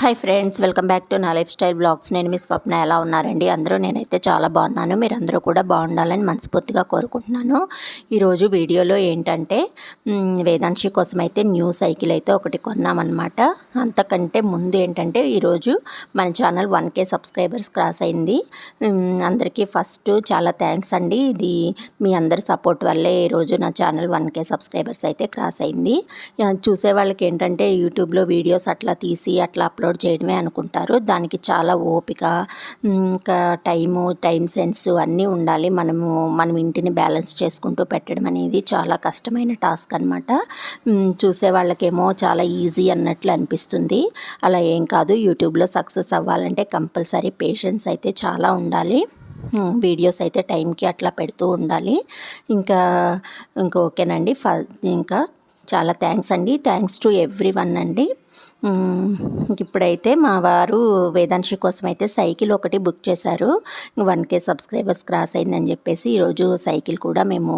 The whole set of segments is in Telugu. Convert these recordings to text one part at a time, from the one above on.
Hi friends welcome back to నా లైఫ్ స్టైల్ బ్లాగ్స్ నేను మీ స్వప్న ఎలా ఉన్నారండి? అందరూ నేనైతే చాలా బాగున్నాను. మీరు అందరూ కూడా బాగుండాలని మనస్ఫూర్తిగా కోరుకుంటున్నాను. ఈరోజు వీడియోలో ఏంటంటే వేదాంశి కోసం అయితే న్యూ సైకిల్ అయితే ఒకటి కొన్నామన్నమాట. అంతకంటే ముందు ఏంటంటే ఈరోజు మన channel one K subscribers cross అయింది. అందరికీ ఫస్ట్ చాలా థ్యాంక్స్ అండి. ఇది మీ అందరి సపోర్ట్ వల్లే ఈరోజు నా ఛానల్ వన్ కే సబ్స్క్రైబర్స్ అయితే క్రాస్ అయింది. చూసే వాళ్ళకి ఏంటంటే యూట్యూబ్లో వీడియోస్ అట్లా తీసి అట్లా అప్లోడ్ చేయడమే అనుకుంటారు. దానికి చాలా ఓపిక ఇంకా టైము టైం సెన్స్ అన్నీ ఉండాలి. మనము మనం ఇంటిని బ్యాలెన్స్ చేసుకుంటూ పెట్టడం అనేది చాలా కష్టమైన టాస్క్ అనమాట చూసే వాళ్ళకేమో చాలా ఈజీ అన్నట్లు అనిపిస్తుంది. అలా ఏం కాదు. యూట్యూబ్లో సక్సెస్ అవ్వాలంటే కంపల్సరీ పేషెన్స్ అయితే చాలా ఉండాలి. వీడియోస్ అయితే టైంకి అట్లా పెడుతూ ఉండాలి. ఇంకా ఇంకా ఓకేనండి. ఫ ఇంకా చాలా థ్యాంక్స్ అండి. థ్యాంక్స్ టు ఎవ్రీ వన్ అండి. ఇప్పుడైతే మా వారు వేదాంశి కోసం అయితే సైకిల్ ఒకటి బుక్ చేశారు. వన్ కే సబ్స్క్రైబర్స్ క్రాస్ అయిందని చెప్పేసి ఈరోజు సైకిల్ కూడా మేము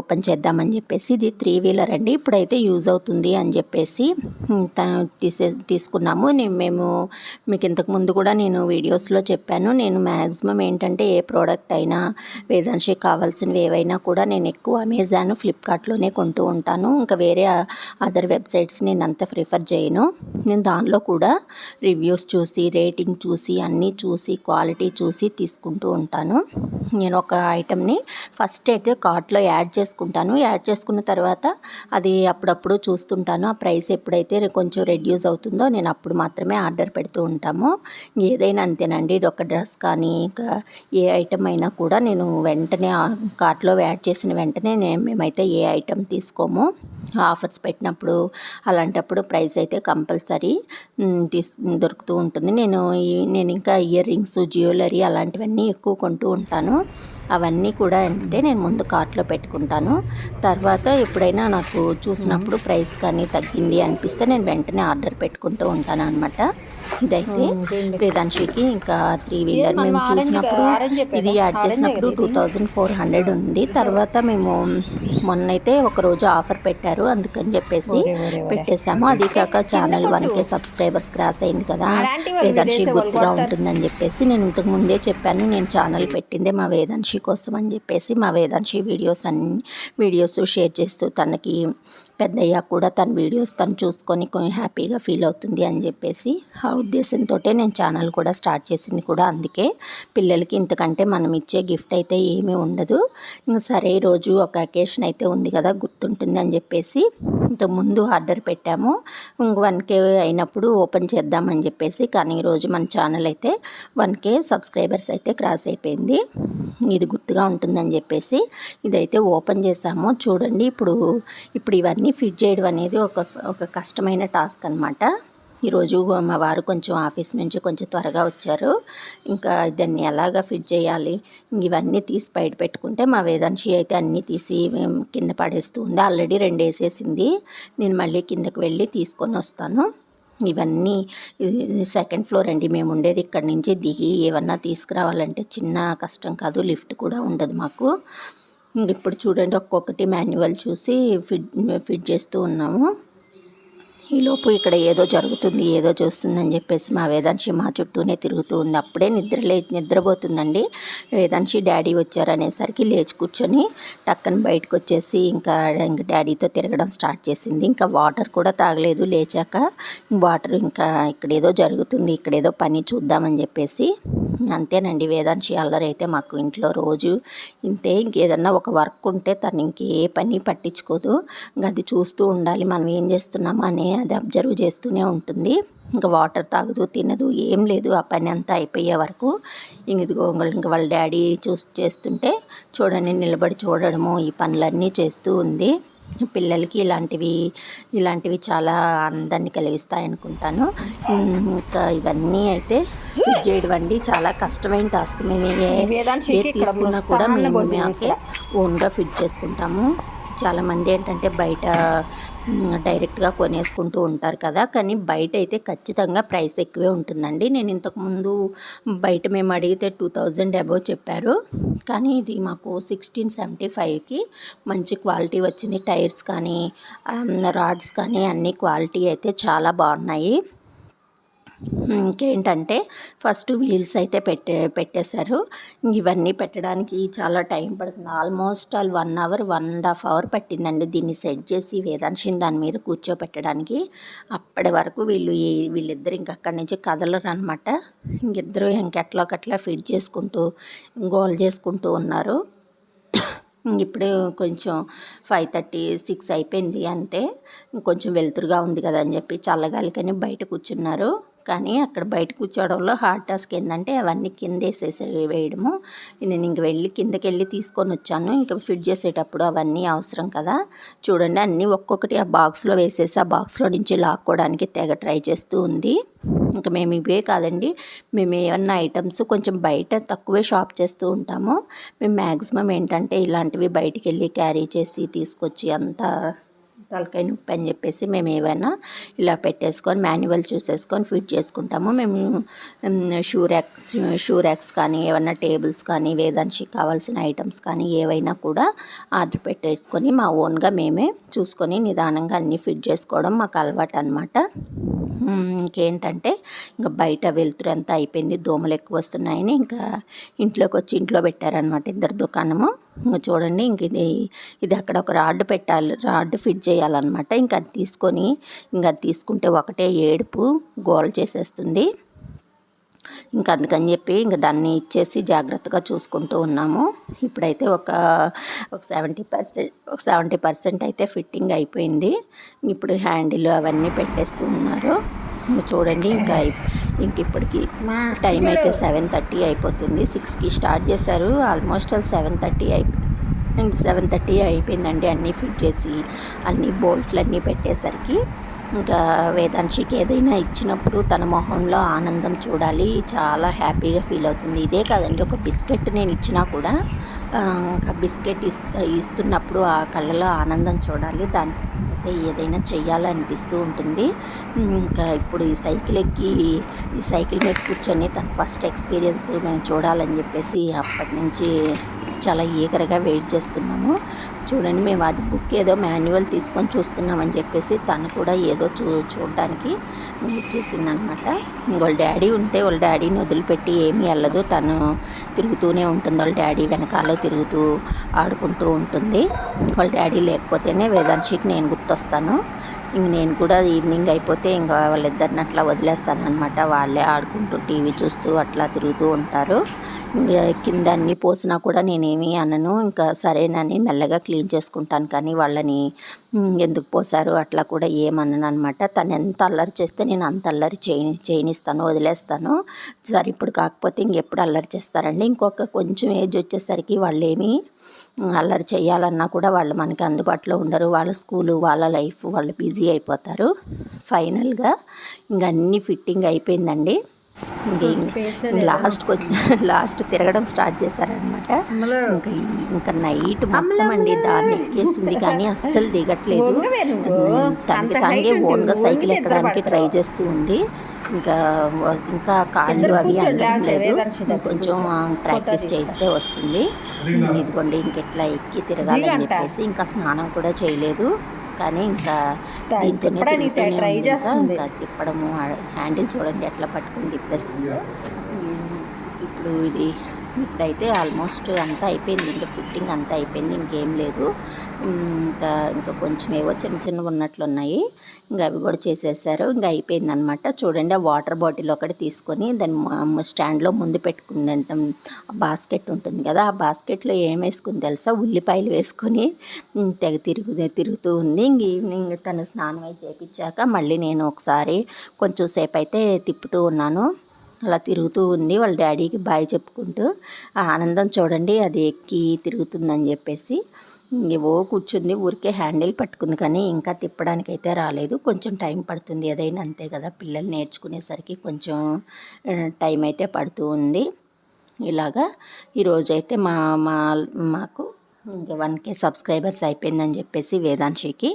ఓపెన్ చేద్దామని చెప్పేసి ఇది త్రీ వీలర్ అండి. ఇప్పుడైతే యూజ్ అవుతుంది అని చెప్పేసి తీసే తీసుకున్నాము. నేను మేము మీకు ఇంతకు ముందు కూడా నేను వీడియోస్లో చెప్పాను. నేను మ్యాక్సిమం ఏంటంటే ఏ ప్రోడక్ట్ అయినా వేదాంశి కావాల్సినవి ఏవైనా కూడా నేను ఎక్కువ అమెజాన్ ఫ్లిప్కార్ట్లోనే కొంటూ ఉంటాను. ఇంకా వేరే అదర్ వెబ్సైట్స్ నేను అంత ప్రిఫర్ చేయను. నేను దానిలో కూడా రివ్యూస్ చూసి రేటింగ్ చూసి అన్నీ చూసి క్వాలిటీ చూసి తీసుకుంటూ ఉంటాను. నేను ఒక ఐటమ్ని ఫస్ట్ అయితే కార్ట్లో యాడ్ చేసుకుంటాను. యాడ్ చేసుకున్న తర్వాత అది అప్పుడప్పుడు చూస్తుంటాను. ఆ ప్రైస్ ఎప్పుడైతే కొంచెం రెడ్యూస్ అవుతుందో నేను అప్పుడు మాత్రమే ఆర్డర్ పెడుతూ ఉంటాము. ఏదైనా అంతేనండి. ఇది ఒక డ్రెస్ కానీ ఇంకా ఏ ఐటమ్ అయినా కూడా నేను వెంటనే కార్ట్లో యాడ్ చేసిన వెంటనే నేను మేమైతే ఏ ఐటమ్ తీసుకోము. ఆఫర్స్ పెట్టినప్పుడు అలాంటప్పుడు ప్రైస్ అయితే కంపల్సరీ తీస్ దొరుకుతూ ఉంటుంది. నేను ఈ- నేను ఇంకా ఇయర్ రింగ్స్ జ్యువెలరీ అలాంటివన్నీ ఎక్కువ కొంటూ ఉంటాను. అవన్నీ కూడా అంటే నేను ముందు కార్ట్లో పెట్టుకుంటాను. తర్వాత ఎప్పుడైనా నాకు చూసినప్పుడు ప్రైస్ కానీ తగ్గింది అనిపిస్తే నేను వెంటనే ఆర్డర్ పెట్టుకుంటూ ఉంటాను అనమాట ఇదైతే వేదాంశికి ఇంకా త్రీ వీలర్ మేము చూసినప్పుడు ఇది యాడ్ చేసినప్పుడు టూ థౌజండ్ ఫోర్ హండ్రెడ్ ఉంది. తర్వాత మేము మొన్నైతే ఒక రోజు ఆఫర్ పెట్టారు. అందుకని చెప్పేసి పెట్టేశాము. అది కాక channel one K subscribers cross అయింది కదా. వేదాంశి గుర్తుగా ఉంటుందని చెప్పేసి నేను ఇంతకు ముందే చెప్పాను. నేను ఛానల్ పెట్టిందే మా వేదాంశి కోసం అని చెప్పేసి మా వేదాంశి వీడియోస్ అన్ని వీడియోస్ షేర్ చేస్తూ తనకి పెద్దయ్యా కూడా తన వీడియోస్ తను చూసుకొని కొంచెం హ్యాపీగా ఫీల్ అవుతుంది అని చెప్పేసి ఆ ఉద్దేశంతో నేను ఛానల్ కూడా స్టార్ట్ చేసింది కూడా అందుకే. పిల్లలకి ఇంతకంటే మనం ఇచ్చే గిఫ్ట్ అయితే ఏమీ ఉండదు. ఇంకా సరే రోజు ఒక అకేషన్ అయితే ఉంది కదా గుర్తుంటుంది అని చెప్పేసి ఇంత ముందు ఆర్డర్ పెట్టాము. ఇంక వన్ కే అయినప్పుడు ఓపెన్ చేద్దామని చెప్పేసి కానీ ఈరోజు మన ఛానల్ అయితే వన్ కే సబ్స్క్రైబర్స్ అయితే క్రాస్ అయిపోయింది. ఇది గుర్తుగా ఉంటుందని చెప్పేసి ఇదైతే ఓపెన్ చేసాము. చూడండి ఇప్పుడు ఇప్పుడు ఇవన్నీ ఫిట్ చేయడం అనేది ఒక ఒక కష్టమైన టాస్క్ అనమాట ఈరోజు మా వారు కొంచెం ఆఫీస్ నుంచి కొంచెం త్వరగా వచ్చారు. ఇంకా దాన్ని ఎలాగా ఫిట్ చేయాలి? ఇవన్నీ తీసి బయట పెట్టుకుంటే మా వేదాంశి అయితే అన్నీ తీసి కింద పడేస్తూ ఉంది. ఆల్రెడీ రెండు వేసేసింది నేను మళ్ళీ కిందకి వెళ్ళి తీసుకొని వస్తాను. ఇవన్నీ సెకండ్ ఫ్లోర్ అండి. మేము ఉండేది ఇక్కడ నుంచి దిగి ఏమన్నా తీసుకురావాలంటే చిన్న కష్టం కాదు. లిఫ్ట్ కూడా ఉండదు మాకు. ఇప్పుడు చూడండి ఒక్కొక్కటి మాన్యువల్ చూసి ఫిట్ ఫిట్ చేస్తూ ఉన్నాము. ఈలోపు ఇక్కడ ఏదో జరుగుతుంది ఏదో చూస్తుందని చెప్పేసి మా వేదాంశి మా చుట్టూనే తిరుగుతూ ఉంది. అప్పుడే నిద్ర లే నిద్రపోతుందండి. వేదాంశి డాడీ వచ్చారనేసరికి లేచి కూర్చొని టక్కన బయటకు వచ్చేసి ఇంకా ఇంకా డాడీతో తిరగడం స్టార్ట్ చేసింది. ఇంకా వాటర్ కూడా తాగలేదు లేచాక. వాటర్ ఇంకా ఇక్కడ ఏదో జరుగుతుంది ఇక్కడ ఏదో పని చూద్దామని చెప్పేసి అంతేనండి. వేదాంశి అల్లరి అయితే మాకు ఇంట్లో రోజు ఇంతే ఇంకేదన్నా ఒక వర్క్ ఉంటే తను ఇంకే పని పట్టించుకోదు. అది చూస్తూ ఉండాలి. మనం ఏం చేస్తున్నామో అనే అది అబ్జర్వ్ చేస్తూనే ఉంటుంది. ఇంకా వాటర్ తాగదు తినదు ఏం లేదు. ఆ పని అంతా అయిపోయే వరకు ఇంక ఇదిగో ఇంకా వాళ్ళ డాడీ చూసి చేస్తుంటే చూడండి నిలబడి చూడడము ఈ పనులన్నీ చేస్తూ ఉంది. పిల్లలకి ఇలాంటివి ఇలాంటివి చాలా ఆనందాన్ని కలిగిస్తాయి అనుకుంటాను ఇంకా ఇవన్నీ అయితే ఫిట్ చేయడం అండి చాలా కష్టమైన టాస్క్ మేము ఏ తీసుకున్నా కూడా మేము మాకే ఓన్గా ఫిట్ చేసుకుంటాము. చాలామంది ఏంటంటే బయట డైరెక్ట్గా కొనేసుకుంటూ ఉంటారు కదా. కానీ బయట అయితే ఖచ్చితంగా ప్రైస్ ఎక్కువే ఉంటుందండి. నేను ఇంతకుముందు బయట మేము అడిగితే టూ థౌజండ్ అబవ్ చెప్పారు. కానీ ఇది మాకు సిక్స్టీన్ సెవెంటీ ఫైవ్కి మంచి క్వాలిటీ వచ్చింది. టైర్స్ కానీ రాడ్స్ కానీ అన్ని క్వాలిటీ అయితే చాలా బాగున్నాయి. ఇంకేంటంటే ఫస్ట్ వీల్స్ అయితే పెట్టే పెట్టేశారు. ఇవన్నీ పెట్టడానికి చాలా టైం పడుతుంది. Almost all one hour one and half hour పట్టిందండి దీన్ని సెట్ చేసి వేదాంశిని దాని మీద కూర్చోపెట్టడానికి. అప్పటి వరకు వీళ్ళు ఈ- వీళ్ళిద్దరు ఇంక అక్కడి నుంచి కదలరు అనమాట ఇంకిద్దరు ఇంకెట్లోకట్లా ఫిట్ చేసుకుంటూ గోల్ చేసుకుంటూ ఉన్నారు. ఇప్పుడు కొంచెం ఫైవ్ థర్టీ సిక్స్ అయిపోయింది అంతే. కొంచెం వెలుతురుగా ఉంది కదా అని చెప్పి చల్లగాలికని బయట కూర్చున్నారు. కానీ అక్కడ బయట కూర్చోవడంలో హార్డ్ టాస్క్ ఏంటంటే అవన్నీ కింద వేసేసి వేయడము. నేను ఇంక వెళ్ళి కిందకి వెళ్ళి తీసుకొని వచ్చాను. ఇంకా ఫిట్ చేసేటప్పుడు అవన్నీ అవసరం కదా. చూడండి అన్నీ ఒక్కొక్కటి ఆ బాక్స్లో వేసేసి ఆ బాక్స్లో నుంచి లాక్కోవడానికి తెగ ట్రై చేస్తూ ఉంది. ఇంకా మేము ఇవే కాదండి మేము ఏమన్నా ఐటమ్స్ కొంచెం బయట తక్కువే షాప్ చేస్తూ ఉంటాము. మేము మ్యాక్సిమం ఏంటంటే ఇలాంటివి బయటికి వెళ్ళి క్యారీ చేసి తీసుకొచ్చి అంతా తలకాయ నొప్పి అని చెప్పేసి మేము ఏవైనా ఇలా పెట్టేసుకొని మాన్యువల్ చూసేసుకొని ఫిట్ చేసుకుంటాము. మేము షూ ర్యాక్స్ షూ ర్యాక్స్ కానీ ఏమైనా టేబుల్స్ కానీ వేదానికి కావాల్సిన ఐటమ్స్ కానీ ఏవైనా కూడా ఆర్డర్ పెట్టేసుకొని మా ఓన్గా మేమే చూసుకొని నిదానంగా అన్నీ ఫిట్ చేసుకోవడం మాకు అలవాటు అనమాట ఇంకేంటంటే ఇంకా బయట వెలుతురు అంతా అయిపోయింది దోమలు ఎక్కువ వస్తున్నాయని ఇంకా ఇంట్లోకి వచ్చి ఇంట్లో పెట్టారనమాట ఇద్దరు దుకాణము. చూడండి ఇంక ఇది ఇది అక్కడ ఒక రాడ్ పెట్టాలి రాడ్ ఫిట్ చేయాలన్నమాట. ఇంకా అది తీసుకొని ఇంకా అది తీసుకుంటే ఒకటే ఏడుపు గోల్ చేసేస్తుంది. ఇంకా అందుకని చెప్పి ఇంకా దాన్ని ఇచ్చేసి జాగ్రత్తగా చూసుకుంటూ ఉన్నాము. ఇప్పుడైతే ఒక ఒక సెవెంటీ పర్సెంట్ ఒక సెవెంటీ పర్సెంట్ అయితే ఫిట్టింగ్ అయిపోయింది. ఇప్పుడు హ్యాండిల్ అవన్నీ పెట్టేస్తూ ఉన్నారు. చూడండి ఇంకా ఇంక ఇప్పటికి టైం అయితే సెవెన్ థర్టీ అయిపోతుంది. సిక్స్కి స్టార్ట్ చేశారు. ఆల్మోస్ట్ సెవెన్ థర్టీ అయిపోయింది సెవెన్ థర్టీ అయిపోయిందండి అన్నీ ఫిట్ చేసి అన్ని బోల్ట్లు అన్నీ పెట్టేసరికి. ఇంకా వేదాంశికి ఏదైనా ఇచ్చినప్పుడు తన మొహంలో ఆనందం చూడాలి చాలా హ్యాపీగా ఫీల్ అవుతుంది. ఇదే కాదండి ఒక బిస్కెట్ నేను ఇచ్చినా కూడా ఒక బిస్కెట్ ఇస్తు ఇస్తున్నప్పుడు ఆ కళ్ళలో ఆనందం చూడాలి. అయితే ఏదైనా చేయాలనిపిస్తూ ఉంటుంది. ఇంకా ఇప్పుడు ఈ సైకిల్ ఎక్కి ఈ సైకిల్ మీద కూర్చొని తన ఫస్ట్ ఎక్స్పీరియన్స్ మేము చూడాలని చెప్పేసి అప్పటి నుంచి చాలా ఈగరగా వెయిట్ చేస్తున్నాము. చూడండి మేము అది బుక్ ఏదో మాన్యువల్ తీసుకొని చూస్తున్నామని చెప్పేసి తను కూడా ఏదో చూ చూడడానికి వచ్చేసింది అనమాట వాళ్ళ డాడీ ఉంటే వాళ్ళ డాడీని వదిలిపెట్టి ఏమీ వెళ్ళదు. తను తిరుగుతూనే ఉంటుంది. వాళ్ళ డాడీ వెనకాల తిరుగుతూ ఆడుకుంటూ ఉంటుంది. వాళ్ళ డాడీ లేకపోతేనే వేదాంశికి నేను గుర్తొస్తాను. ఇంక నేను కూడా ఈవినింగ్ అయిపోతే ఇంకా వాళ్ళిద్దరిని అట్లా వదిలేస్తాను అనమాట వాళ్ళే ఆడుకుంటూ టీవీ చూస్తూ అట్లా తిరుగుతూ ఉంటారు. కింద అన్నీ పోసినా కూడా నేనేమీ అనను. ఇంకా సరేనని మెల్లగా క్లీన్ చేసుకుంటాను కానీ వాళ్ళని ఎందుకు పోసారు అట్లా కూడా ఏమనను అనమాట తను ఎంత అల్లరి చేస్తే నేను అంత అల్లరి చేయి చేయనిస్తాను వదిలేస్తాను. సరే ఇప్పుడు కాకపోతే ఇంకెప్పుడు అల్లరి చేస్తారండి. ఇంకొక కొంచెం ఏజ్ వచ్చేసరికి వాళ్ళు ఏమీ అల్లరి చేయాలన్నా కూడా వాళ్ళు మనకి అందుబాటులో ఉండరు. వాళ్ళ స్కూలు వాళ్ళ లైఫ్ వాళ్ళు బిజీ అయిపోతారు. ఫైనల్గా ఇంకా అన్నీ ఫిట్టింగ్ అయిపోయిందండి. లాస్ట్ లాస్ట్ తిరగడం స్టార్ట్ చేశారనమాట ఇంకా నైట్ మొత్తం అండి దాన్ని ఎక్కేసింది కానీ అస్సలు దిగట్లేదు. తనకి తనగే ఓన్గా సైకిల్ ఎక్కడానికి ట్రై చేస్తూ ఉంది. ఇంకా ఇంకా కాళ్ళు అవి అందడం లేదు. కొంచెం ప్రాక్టీస్ చేస్తే వస్తుంది. ఇదిగోండి ఇంకెట్లా ఎక్కి తిరగాలని చెప్పేసి ఇంకా స్నానం కూడా చేయలేదు. కానీ ఇంకా దీంతోనే. ఇంకా తిప్పడము హ్యాండిల్ చూడండి ఎట్లా పట్టుకుని తిప్పేస్తుందో ఇప్పుడు ఇది ఇప్పుడైతే ఆల్మోస్ట్ అంతా అయిపోయింది. ఇంకా ఫిట్టింగ్ అంతా అయిపోయింది. ఇంకేం లేదు. ఇంకా ఇంకా కొంచెం ఏవో చిన్న చిన్నవి ఉన్నట్లున్నాయి ఇంకా అవి కూడా చేసేసారు. ఇంకా అయిపోయింది అనమాట చూడండి ఆ వాటర్ బాటిల్ ఒకటి తీసుకొని దాన్ని స్టాండ్లో ముందు పెట్టుకుందంట. బాస్కెట్ ఉంటుంది కదా ఆ బాస్కెట్లో ఏం వేసుకుంది తెలుసా? ఉల్లిపాయలు వేసుకొని తెగ తిరుగు తిరుగుతూ ఉంది. ఇంక ఈవినింగ్ తను స్నానం అయి చేపించాక మళ్ళీ నేను ఒకసారి కొంచెం సేపు అయితే తిప్పుతూ ఉన్నాను. అలా తిరుగుతూ ఉంది. వాళ్ళ డాడీకి బాయ్ చెప్పుకుంటూ ఆ ఆనందం చూడండి అది ఎక్కి తిరుగుతుందని చెప్పేసి ఏవో కూర్చుంది. ఊరికే హ్యాండిల్ పట్టుకుంది. కానీ ఇంకా తిప్పడానికి అయితే రాలేదు. కొంచెం టైం పడుతుంది. ఏదైనా అంతే కదా. పిల్లలు నేర్చుకునేసరికి కొంచెం టైం అయితే పడుతూ ఉంది. ఇలాగా ఈరోజైతే మా మా మాకు ఇంకా వన్ కే సబ్స్క్రైబర్స్ అయిపోయిందని చెప్పేసి వేదాంశికి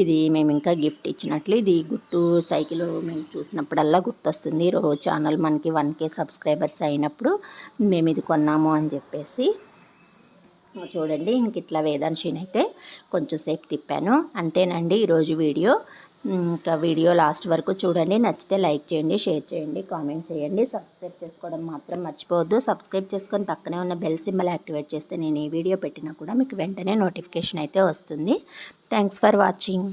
ఇది మేము ఇంకా గిఫ్ట్ ఇచ్చినట్లు ఇది గుర్తు సైకిల్ మేము చూసినప్పుడల్లా గుర్తొస్తుంది. రోజు ఛానల్ మనకి వన్ కే సబ్స్క్రైబర్స్ అయినప్పుడు మేము ఇది కొన్నాము అని చెప్పేసి చూడండి ఇంక ఇట్లా వేదాంశిని అయితే కొంచెం సేపు తిప్పాను. అంతేనండి ఈరోజు వీడియో. ఇంకా వీడియో లాస్ట్ వరకు చూడండి. నచ్చితే లైక్ చేయండి షేర్ చేయండి కామెంట్ చేయండి. సబ్స్క్రైబ్ చేసుకోవడం మాత్రం మర్చిపోవద్దు. సబ్స్క్రైబ్ చేసుకొని పక్కనే ఉన్న బెల్ సింబల్ యాక్టివేట్ చేస్తే నేను ఏ వీడియో పెట్టినా కూడా మీకు వెంటనే నోటిఫికేషన్ అయితే వస్తుంది. Thanks for watching.